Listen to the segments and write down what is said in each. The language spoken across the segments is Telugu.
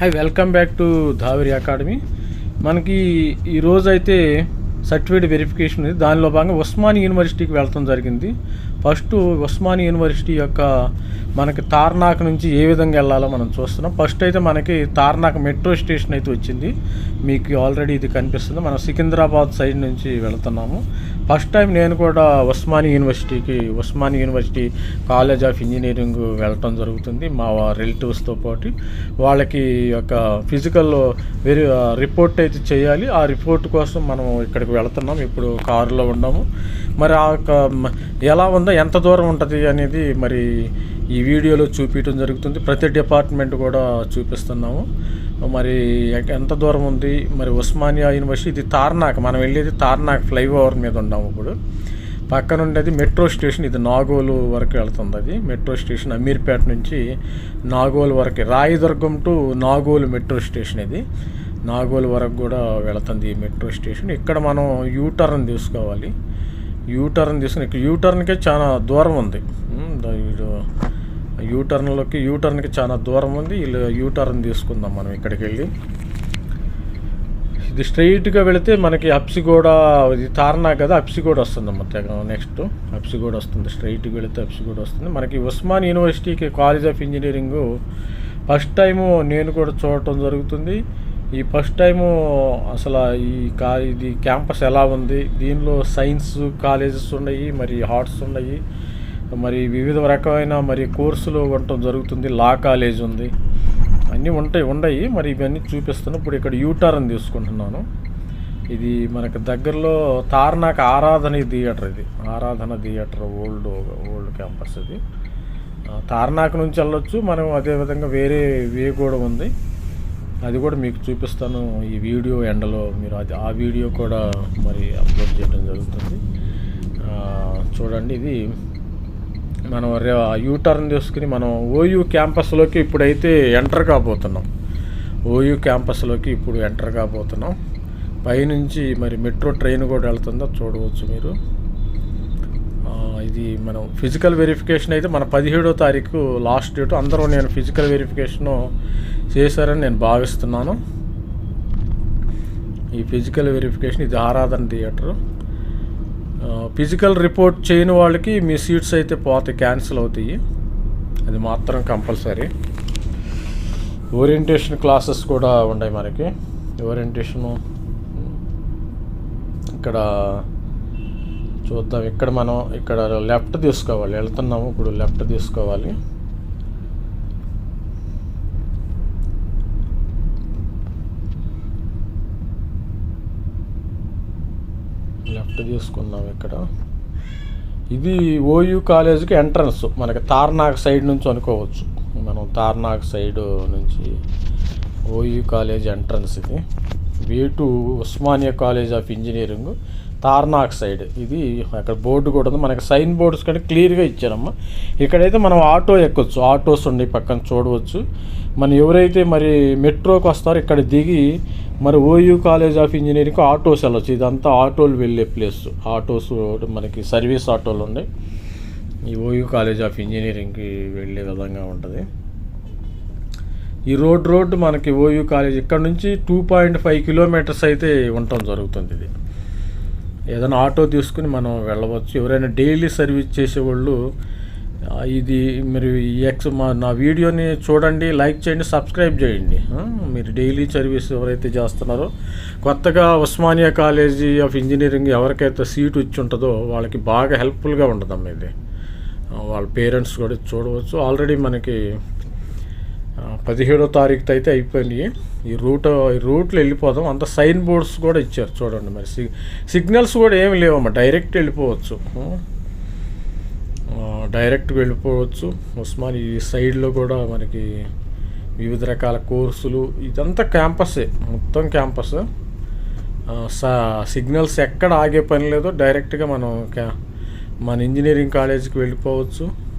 Hi welcome back to Dhavari academy మనకి ఈరోజైతే అయితే సర్టిఫికేట్ వెరిఫికేషన్ ఉంది దానిలో భాగంగా ఉస్మాని యూనివర్సిటీకి వెళ్ళటం జరిగింది. ఫస్ట్ ఉస్మాని యూనివర్సిటీ యొక్క మనకి తార్నాక్ నుంచి ఏ విధంగా వెళ్ళాలో మనం చూస్తున్నాం. ఫస్ట్ అయితే మనకి తార్నాక్ మెట్రో స్టేషన్ అయితే వచ్చింది. మీకు ఆల్రెడీ ఇది కనిపిస్తుంది. మనం సికింద్రాబాద్ సైడ్ నుంచి వెళ్తున్నాము. ఫస్ట్ టైం నేను కూడా ఉస్మాని యూనివర్సిటీకి Osmania university college of engineering వెళ్ళటం జరుగుతుంది. మా రిలేటివ్స్తో పాటు వాళ్ళకి యొక్క ఫిజికల్ వెరీ రిపోర్ట్ అయితే చేయాలి. ఆ రిపోర్ట్ కోసం మనం ఇక్కడికి వెళ్తున్నాం ఇప్పుడు కారులో ఉన్నాము. మరి ఆ యొక్క ఎలా ఉందో ఎంత దూరం ఉంటుంది అనేది మరి ఈ వీడియోలో చూపించడం జరుగుతుంది. ప్రతి డిపార్ట్మెంట్ కూడా చూపిస్తున్నాము. మరి ఎంత దూరం ఉంది? మరి ఉస్మానియా యూనివర్సిటీ ఇది తార్నాక్ మనం వెళ్ళేది తార్నాక్ ఫ్లైఓవర్ మీద ఉన్నాము ఇప్పుడు. పక్కన ఉండేది మెట్రో స్టేషన్ ఇది నాగోలు వరకు వెళ్తుంది అది. మెట్రో స్టేషన్ అమీర్పేట నుంచి నాగోలు వరకు Rayadurgam to Nagole metro station ఇది. నాగోల్ వరకు కూడా వెళుతుంది ఈ మెట్రో స్టేషన్. ఇక్కడ మనం యూటర్న్ తీసుకోవాలి. యూటర్న్ తీసుకుని ఇక్కడ యూటర్న్కే చాలా దూరం ఉంది. యూటర్న్లోకి యూటర్న్కి చాలా దూరం ఉంది. వీళ్ళు యూటర్న్ తీసుకుందాం మనం ఇక్కడికి వెళ్ళి. ఇది స్ట్రైట్గా వెళితే మనకి అప్సిగూడ ఇది తార్నా కదా అప్సిగూడ వస్తుంది తెగ నెక్స్ట్ అప్సిగూడ వస్తుంది. స్ట్రైట్కి వెళితే అప్సిగూడ వస్తుంది. మనకి ఉస్మాన్ యూనివర్సిటీకి college of engineering first time నేను కూడా చూడటం జరుగుతుంది. ఈ ఫస్ట్ టైము అసలు ఈ కా ఇది క్యాంపస్ ఎలా ఉంది? దీనిలో సైన్స్ కాలేజెస్ ఉన్నాయి మరి హార్ట్స్ ఉన్నాయి మరి వివిధ రకమైన మరి కోర్సులు ఉండటం జరుగుతుంది లా కాలేజ్ ఉంది. అన్నీ ఉంటాయి ఉన్నాయి. మరి ఇవన్నీ చూపిస్తున్నాను ఇప్పుడు ఇక్కడ యూటర్న్ తీసుకుంటున్నాను. ఇది మనకు దగ్గరలో తార్నాక ఆరాధన థియేటర్ ఇది. ఆరాధన థియేటర్ ఓల్డ్ ఓల్డ్ క్యాంపస్ ఇది. తార్నాక నుంచి వెళ్ళొచ్చు. మనం అదేవిధంగా వేరే వే కూడా ఉంది. అది కూడా మీకు చూపిస్తాను ఈ వీడియో ఎండలో మీరు అది ఆ వీడియో కూడా మరి అప్లోడ్ చేయడం జరుగుతుంది. చూడండి ఇది మనం యూటర్న్ తీసుకుని మనం ఓయూ క్యాంపస్లోకి ఇప్పుడైతే ఎంటర్ కాబోతున్నాం. ఓయూ క్యాంపస్లోకి ఇప్పుడు ఎంటర్ కాబోతున్నాం. పైనుంచి మరి మెట్రో ట్రైన్ కూడా వెళ్తుందో చూడవచ్చు మీరు. ఇది మనం ఫిజికల్ వెరిఫికేషన్ అయితే మన పదిహేడో తారీఖు లాస్ట్ డేట్ అందరూ నేను ఫిజికల్ వెరిఫికేషన్ చేశారని నేను భావిస్తున్నాను. ఈ ఫిజికల్ వెరిఫికేషన్ ఇది ఆరాధన థియేటర్. ఫిజికల్ రిపోర్ట్ చేయని వాళ్ళకి మీ సీట్స్ అయితే పోతాయి క్యాన్సిల్ అవుతాయి. అది మాత్రం కంపల్సరీ. ఓరియంటేషన్ క్లాసెస్ కూడా ఉన్నాయి మనకి. ఓరియంటేషను ఇక్కడ చూద్దాం. ఇక్కడ మనం ఇక్కడ లెఫ్ట్ తీసుకోవాలి. వెళ్తున్నాము. ఇప్పుడు లెఫ్ట్ తీసుకోవాలి. లెఫ్ట్ తీసుకున్నాం ఇక్కడ. ఇది ఓయూ కాలేజీకి ఎంట్రన్స్. మనకి తార్నాక్ సైడ్ నుంచి అనుకోవచ్చు. మనం తార్నాక్ సైడ్ నుంచి ఓయూ కాలేజ్ ఎంట్రన్స్ ఇది. Way to Osmania college of engineering. Tarnaka side. ఇది అక్కడ బోర్డు కూడా ఉంది. మనకి సైన్ బోర్డ్స్ కంటే క్లియర్గా ఇచ్చారమ్మా. ఇక్కడైతే మనం ఆటో ఎక్కొచ్చు. ఆటోస్ ఉండి పక్కన చూడవచ్చు. మనం ఎవరైతే మరి మెట్రోకి వస్తారో ఇక్కడ దిగి మరి OU college of engineering autos వెళ్ళొచ్చు. ఇదంతా ఆటోలు వెళ్ళే ప్లేస్. ఆటోస్ మనకి సర్వీస్ ఆటోలు ఉన్నాయి. ఈ ఓయూ కాలేజ్ ఆఫ్ ఇంజనీరింగ్కి వెళ్ళే విధంగా ఉంటుంది. ఈ రోడ్ రోడ్ మనకి ఓయూ కాలేజ్ ఇక్కడ నుంచి టూ పాయింట్ ఫైవ్ కిలోమీటర్స్ అయితే ఉండటం జరుగుతుంది ఇది. ఏదైనా ఆటో తీసుకుని మనం వెళ్ళవచ్చు. ఎవరైనా డైలీ సర్వీస్ చేసేవాళ్ళు ఇది మీరు ఈ ఎక్స్ మా నా వీడియోని చూడండి లైక్ చేయండి సబ్స్క్రైబ్ చేయండి. మీరు డైలీ సర్వీస్ ఎవరైతే చేస్తున్నారో కొత్తగా ఉస్మానియా కాలేజీ ఆఫ్ ఇంజనీరింగ్ ఎవరికైతే సీట్ వచ్చి ఉంటుందో వాళ్ళకి బాగా హెల్ప్ఫుల్గా ఉంటుందమ్మా ఇది. వాళ్ళ పేరెంట్స్ కూడా చూడవచ్చు. ఆల్రెడీ మనకి పదిహేడో తారీఖు అయితే అయిపోయినాయి. ఈ రూట్ ఈ రూట్లో వెళ్ళిపోదాం. అంత సైన్ బోర్డ్స్ కూడా ఇచ్చారు చూడండి మరి. సి సిగ్నల్స్ కూడా ఏమి లేవమ్మా. డైరెక్ట్ వెళ్ళిపోవచ్చు. డైరెక్ట్ వెళ్ళిపోవచ్చు. ఉస్మాన్ ఈ సైడ్లో కూడా మనకి వివిధ రకాల కోర్సులు. ఇదంతా క్యాంపసే. మొత్తం క్యాంపస్. స సిగ్నల్స్ ఎక్కడ ఆగే పని లేదు డైరెక్ట్గా మనం క్యా మన ఇంజనీరింగ్ కాలేజీకి వెళ్ళిపోవచ్చు.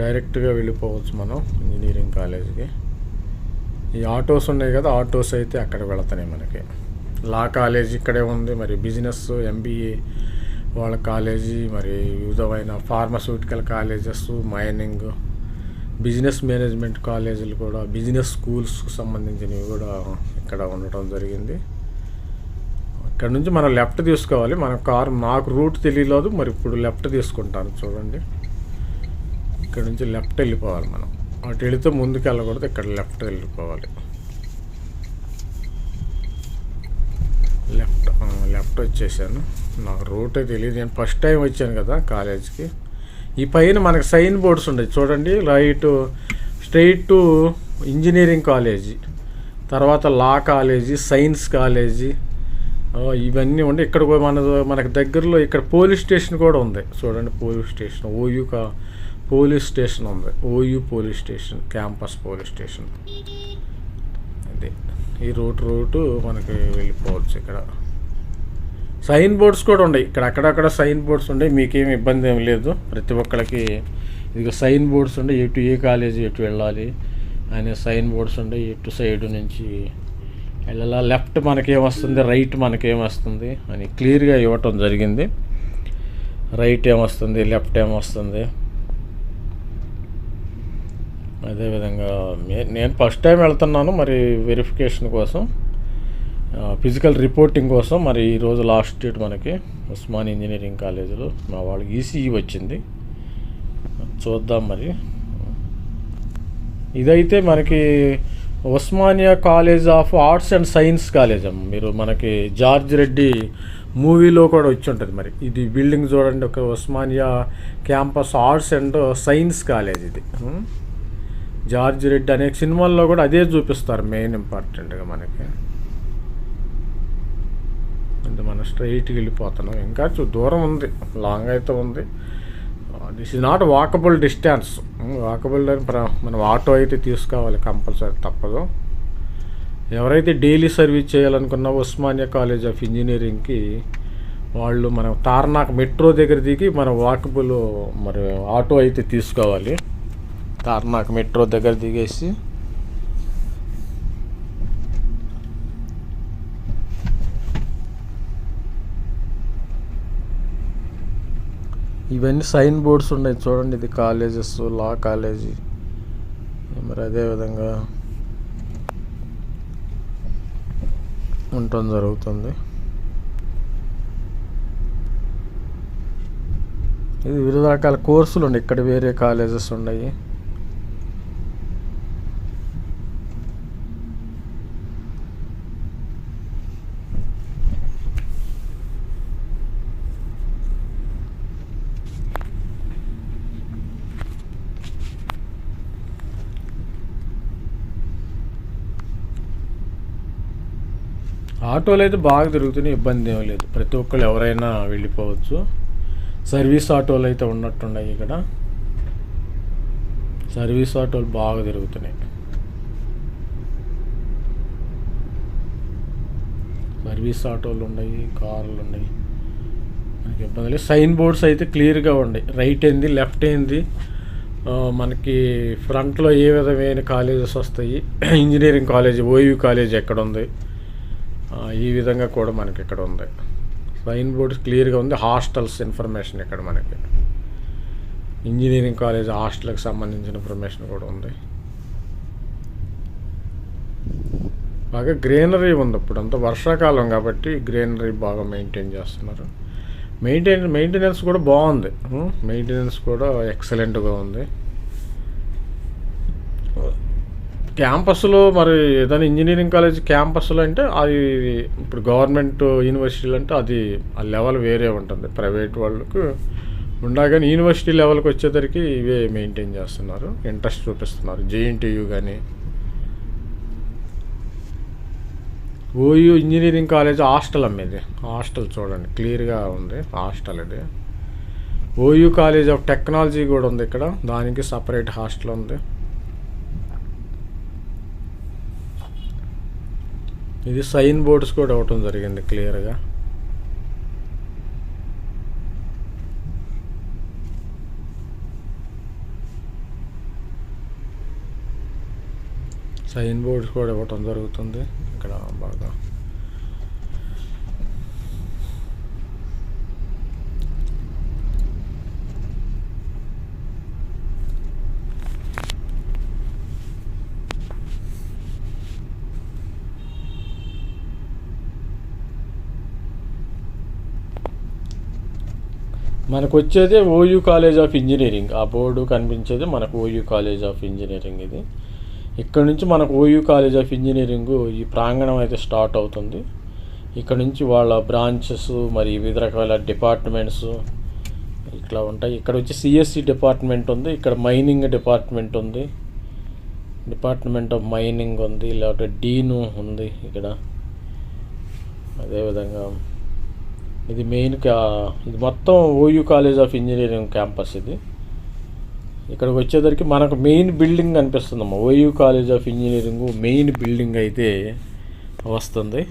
డైరెక్ట్గా వెళ్ళిపోవచ్చు మనం ఇంజనీరింగ్ కాలేజీకి. ఈ ఆటోస్ ఉన్నాయి కదా ఆటోస్ అయితే అక్కడ వెళతాయి మనకి. లా కాలేజ్ ఇక్కడే ఉంది మరి బిజినెస్ ఎంబీఏ వాళ్ళ కాలేజీ మరి వివిధమైన pharmaceutical colleges mining business management కాలేజీలు కూడా బిజినెస్ స్కూల్స్కి సంబంధించినవి కూడా ఇక్కడ ఉండటం జరిగింది. ఇక్కడ నుంచి మనం లెఫ్ట్ తీసుకోవాలి మన కారు నాకు రూట్ తెలియలేదు మరి ఇప్పుడు లెఫ్ట్ తీసుకుంటాను చూడండి. ఇక్కడ నుంచి లెఫ్ట్ వెళ్ళిపోవాలి మనం. అటు వెళితే ముందుకు వెళ్ళకూడదు ఇక్కడ లెఫ్ట్ వెళ్ళిపోవాలి. లెఫ్ట్ లెఫ్ట్ వచ్చేసాను. నాకు రూటే తెలియదు నేను ఫస్ట్ టైం వచ్చాను కదా కాలేజ్కి ఈ పైన మనకి సైన్ బోర్డ్స్ ఉన్నాయి చూడండి right straight to engineering college తర్వాత లా కాలేజీ సైన్స్ కాలేజీ ఇవన్నీ ఉండి. ఇక్కడ మన మనకి దగ్గరలో ఇక్కడ పోలీస్ స్టేషన్ కూడా ఉంది. చూడండి పోలీస్ స్టేషన్ ఓయూ కా పోలీస్ స్టేషన్ ఉంది. OU police station campus police station. అదే. ఈ రూట్ రూటు మనకి వెళ్ళిపోవచ్చు ఇక్కడ. సైన్ బోర్డ్స్ కూడా ఉన్నాయి. ఇక్కడ అక్కడక్కడ సైన్ బోర్డ్స్ ఉన్నాయి. మీకేం ఇబ్బంది ఏమి లేదు. ప్రతి ఒక్కరికి ఇదిగో సైన్ బోర్డ్స్ ఉండే ఎటు ఏ కాలేజీ ఎటు వెళ్ళాలి అనే సైన్ బోర్డ్స్ ఉండే ఎటు సైడ్ నుంచి వెళ్ళాలా? లెఫ్ట్ మనకేమొస్తుంది రైట్ మనకేమొస్తుంది అని క్లియర్గా ఇవ్వటం జరిగింది. రైట్ ఏమొస్తుంది లెఫ్ట్ ఏమొస్తుంది అదేవిధంగా మే- నేను ఫస్ట్ టైం వెళ్తున్నాను మరి వెరిఫికేషన్ కోసం ఫిజికల్ రిపోర్టింగ్ కోసం. మరి ఈరోజు లాస్ట్ డేట్ మనకి ఉస్మాన్ ఇంజనీరింగ్ కాలేజీలో మా వాళ్ళకి ఈసీఈ వచ్చింది. చూద్దాం మరి. ఇదైతే మనకి Osmania college of arts and science college అమ్మ. మీరు మనకి జార్జ్ రెడ్డి మూవీలో కూడా వచ్చి ఉంటుంది మరి. ఇది బిల్డింగ్ చూడండి ఒక Osmania campus arts and science college ఇది. జార్జ్ రెడ్డి అనే సినిమాల్లో కూడా అదే చూపిస్తారు మెయిన్ ఇంపార్టెంట్గా మనకి. అంటే మనం స్ట్రైట్కి వెళ్ళిపోతున్నాం. ఇంకా చూ- దూరం ఉంది. లాంగ్ అయితే ఉంది. This is not walkable distance walkable అని ప్ర- మనం ఆటో అయితే తీసుకోవాలి కంపల్సరీ తప్పదు. ఎవరైతే డైలీ సర్వీస్ చేయాలనుకున్న ఉస్మానియా కాలేజ్ ఆఫ్ ఇంజనీరింగ్కి వాళ్ళు మనం తార్నాక్ మెట్రో దగ్గర దిగి మనం వాకబుల్ మరి ఆటో అయితే తీసుకోవాలి. తార్నాక్ మెట్రో దగ్గర దిగేసి ఇవన్నీ సైన్ బోర్డ్స్ ఉన్నాయి చూడండి ఇది కాలేజెస్ లా కాలేజీ. మరి అదేవిధంగా ఉండటం జరుగుతుంది. ఇది వివిధ రకాల కోర్సులు ఉన్నాయి ఇక్కడ వేరే కాలేజెస్ ఉన్నాయి. ఆటోలు అయితే బాగా తిరుగుతున్నాయి ఇబ్బంది ఏమీ లేదు. ప్రతి ఒక్కరు ఎవరైనా వెళ్ళిపోవచ్చు. సర్వీస్ ఆటోలు అయితే ఉన్నట్టున్నాయి ఇక్కడ. సర్వీస్ ఆటోలు బాగా తిరుగుతున్నాయి. సర్వీస్ ఆటోలు ఉన్నాయి కార్లు ఉన్నాయి. మనకి ఇబ్బంది లేదు. సైన్ బోర్డ్స్ అయితే క్లియర్గా ఉన్నాయి. రైట్ ఏంది లెఫ్ట్ ఏంది మనకి ఫ్రంట్లో ఏ విధమైన కాలేజెస్ వస్తాయి? ఇంజనీరింగ్ కాలేజ్ ఓయూ కాలేజ్ ఎక్కడ ఉంది? ఈ విధంగా కూడా మనకి ఇక్కడ ఉంది. సైన్ బోర్డ్స్ క్లియర్గా ఉంది. హాస్టల్స్ ఇన్ఫర్మేషన్ ఇక్కడ మనకి. ఇంజనీరింగ్ కాలేజ్ హాస్టల్కి సంబంధించిన ఇన్ఫర్మేషన్ కూడా ఉంది. బాగా గ్రీనరీ ఉంది ఇప్పుడు. అంతా వర్షాకాలం కాబట్టి గ్రీనరీ బాగా మెయింటైన్ చేస్తున్నారు. మెయింటైన్ మెయింటెనెన్స్ కూడా బాగుంది. Hmm? మెయింటెనెన్స్ కూడా ఎక్సలెంట్గా ఉంది. క్యాంపస్లో మరి ఏదైనా ఇంజనీరింగ్ కాలేజ్ క్యాంపస్లో అంటే అది ఇప్పుడు గవర్నమెంట్ యూనివర్సిటీలు అంటే అది ఆ లెవెల్ వేరే ఉంటుంది. ప్రైవేట్ వాళ్ళకు ఉండగానే యూనివర్సిటీ లెవెల్కి వచ్చేసరికి ఇవే మెయింటైన్ చేస్తున్నారు. ఇంట్రెస్ట్ చూపిస్తున్నారు. జేఎన్టీయూ కానీ ఓయూ ఇంజనీరింగ్ కాలేజ్ హాస్టల్ అమ్మేది హాస్టల్ చూడండి. క్లియర్గా ఉంది. హాస్టల్ ఇది. ఓయూ కాలేజ్ ఆఫ్ టెక్నాలజీ కూడా ఉంది ఇక్కడ. దానికి సపరేట్ హాస్టల్ ఉంది. ఇది సైన్ బోర్డ్స్ కూడా అవటం జరిగింది క్లియర్గా. సైన్ బోర్డ్స్ కూడా ఇవ్వటం జరుగుతుంది. ఇక్కడ బాగా మనకు వచ్చేదే ఓయూ కాలేజ్ ఆఫ్ ఇంజనీరింగ్. ఆ బోర్డు కనిపించేది మనకు ఓయూ కాలేజ్ ఆఫ్ ఇంజనీరింగ్ ఇది. ఇక్కడ నుంచి మనకు ఓయూ కాలేజ్ ఆఫ్ ఇంజనీరింగ్ ఈ ప్రాంగణం అయితే స్టార్ట్ అవుతుంది. ఇక్కడ నుంచి వాళ్ళ బ్రాంచెస్ మరి వివిధ రకాల డిపార్ట్మెంట్స్ ఇట్లా ఉంటాయి. ఇక్కడ వచ్చి సిఎస్సి డిపార్ట్మెంట్ ఉంది ఇక్కడ మైనింగ్ డిపార్ట్మెంట్ ఉంది. డిపార్ట్మెంట్ ఆఫ్ మైనింగ్ ఉంది లేకపోతే డీను ఉంది ఇక్కడ. అదేవిధంగా ఇది మెయిన్ క్యా ఇది మొత్తం OU college of engineering campus ఇది. ఇక్కడికి వచ్చేసరికి మనకు main building కనిపిస్తుందమ్మా. OU college of engineering main building అయితే వస్తుంది.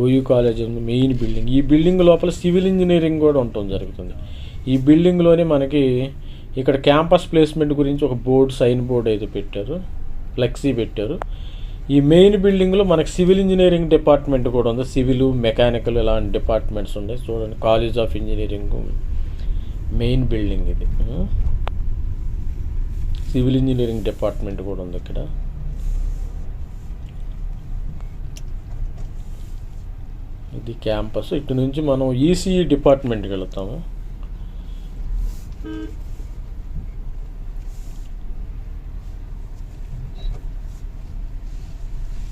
ఓయూ కాలేజ్ మెయిన్ బిల్డింగ్ ఈ బిల్డింగ్ లోపల సివిల్ ఇంజనీరింగ్ కూడా ఉండటం జరుగుతుంది. ఈ బిల్డింగ్లోనే మనకి ఇక్కడ క్యాంపస్ ప్లేస్మెంట్ గురించి ఒక బోర్డు సైన్ బోర్డు అయితే పెట్టారు. ఫ్లెక్సీ పెట్టారు. ఈ మెయిన్ బిల్డింగ్లో మనకి సివిల్ ఇంజనీరింగ్ డిపార్ట్మెంట్ కూడా ఉంది. సివిల్ మెకానికల్ ఇలాంటి డిపార్ట్మెంట్స్ ఉన్నాయి. చూడండి college of engineering main building ఇది. సివిల్ ఇంజనీరింగ్ డిపార్ట్మెంట్ కూడా ఉంది ఇక్కడ. ఇది క్యాంపస్ ఇటు నుంచి మనం ఈసీఈ డిపార్ట్మెంట్కి వెళతాము.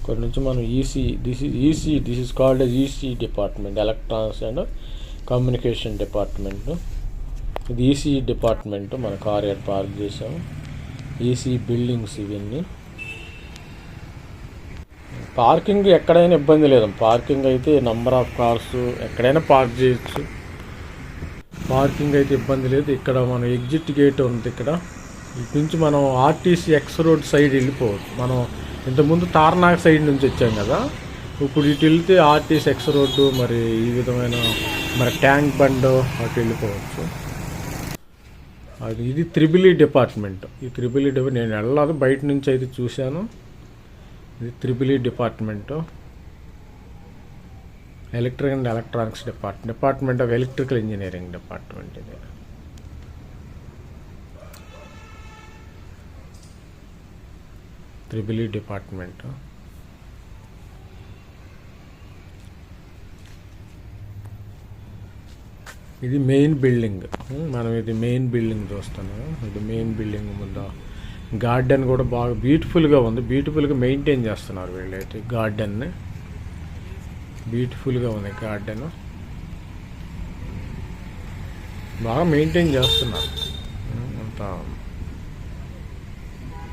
ఇక్కడ నుంచి మనం EC this is EC this is called S EC department electronics and communication department ఇది ఈసీ డిపార్ట్మెంట్ మన కార్ ఎక్కడ పార్క్ చేసాము ఈసీ బిల్డింగ్స్ ఇవన్నీ. పార్కింగ్ ఎక్కడైనా ఇబ్బంది లేదు. పార్కింగ్ అయితే నంబర్ ఆఫ్ కార్స్ ఎక్కడైనా పార్క్ చేయొచ్చు. పార్కింగ్ అయితే ఇబ్బంది లేదు. ఇక్కడ మనం ఎగ్జిట్ గేట్ ఉంది ఇక్కడ. ఇటు నుంచి మనం ఆర్టీసీ ఎక్స్ రోడ్ సైడ్ వెళ్ళిపోవచ్చు. మనం ఇంతకుముందు తార్నాక్ సైడ్ నుంచి వచ్చాం కదా. ఇప్పుడు ఇటు వెళ్తే ఆర్టీసీ ఎక్స్ రోడ్డు మరి ఈ విధమైన మరి ట్యాంక్ బండ్ అటు వెళ్ళిపోవచ్చు. అది ఇది త్రిబిలీ డిపార్ట్మెంట్. ఈ త్రిబిలీ డిపార్ట్మెంట్ నేను వెళ్ళాలి బయట నుంచి అయితే చూశాను. ఇది triple E department. Electric and electronics department department of electrical engineering department ఇది. Triple department. ఇది మెయిన్ బిల్డింగ్. మనం ఇది మెయిన్ బిల్డింగ్ చూస్తున్నాం. ఇది మెయిన్ బిల్డింగ్ ముందు. గార్డెన్ కూడా బాగా బ్యూటిఫుల్గా ఉంది. బ్యూటిఫుల్గా మెయింటైన్ చేస్తున్నారు వీళ్ళైతే గార్డెన్ని. బ్యూటిఫుల్గా ఉంది గార్డెన్. బాగా మెయింటైన్ చేస్తున్నారు. అంత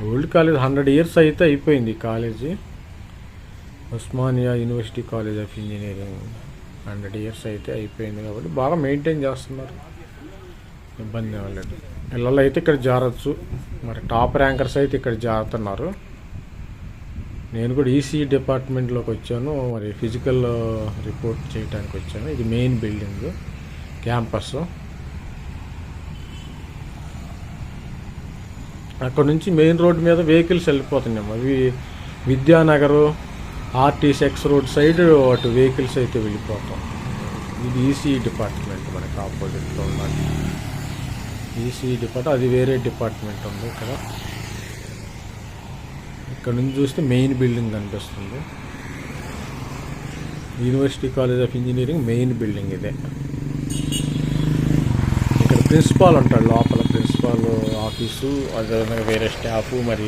ఓల్డ్ కాలేజ్ హండ్రెడ్ ఇయర్స్ అయితే అయిపోయింది college. Osmania university college of engineering hundred years అయితే అయిపోయింది కాబట్టి బాగా మెయింటైన్ చేస్తున్నారు. ఇబ్బంది అవ్వలేదు పిల్లలు అయితే ఇక్కడ జారచ్చు. మరి టాప్ ర్యాంకర్స్ అయితే ఇక్కడ జారుతున్నారు. నేను కూడా ఈసీ డిపార్ట్మెంట్లోకి వచ్చాను. మరి ఫిజికల్ రిపోర్ట్ చేయడానికి వచ్చాను. ఇది మెయిన్ బిల్డింగ్ క్యాంపస్. అక్కడ నుంచి మెయిన్ రోడ్ మీద వెహికల్స్ వెళ్ళిపోతున్నాయి అవి Vidyanagar RTC X road side అటు వెహికల్స్ అయితే వెళ్ళిపోతాం. ఇది ఈసీఈ డిపార్ట్మెంట్ మనకి ఆపోజిట్లో ఉన్నది. ఈసీఈ డిపార్ట్ అది వేరే డిపార్ట్మెంట్ ఉంది ఇక్కడ. ఇక్కడ నుంచి చూస్తే మెయిన్ బిల్డింగ్ కనిపిస్తుంది. University college of engineering main building ఇదే. ప్రిన్సిపాల్ ఉంటాడు లోపల ప్రిన్సిపాల్ ఆఫీసు అదేవిధంగా వేరే స్టాఫ్ మరి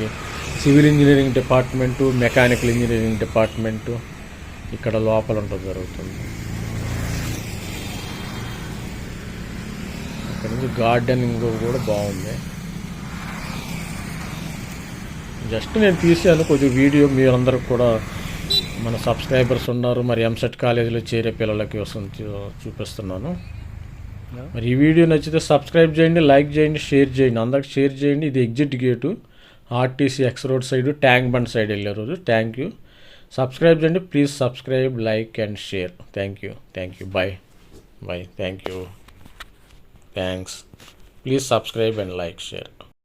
civil engineering department mechanical engineering department ఇక్కడ లోపల ఉంటుంది జరుగుతుంది. ఇక్కడ నుంచి గార్డెనింగ్ కూడా బాగుంది. జస్ట్ నేను తీసాను కొద్దిగా వీడియో మీరందరూ కూడా మన సబ్స్క్రైబర్స్ ఉన్నారు మరి ఎంసెట్ కాలేజీలో చేరే పిల్లలకి వస్తుంది చూపిస్తున్నాను. మరి ఈ వీడియో నచ్చితే సబ్స్క్రైబ్ చేయండి లైక్ చేయండి షేర్ చేయండి. అందరికి షేర్ చేయండి. ఇది exit gate RTC X road side tank bund side వెళ్ళే రోజు. థ్యాంక్ యూ సబ్స్క్రైబ్ చేయండి. Please subscribe like and share thank you thank you bye bye thank you thanks please subscribe and like share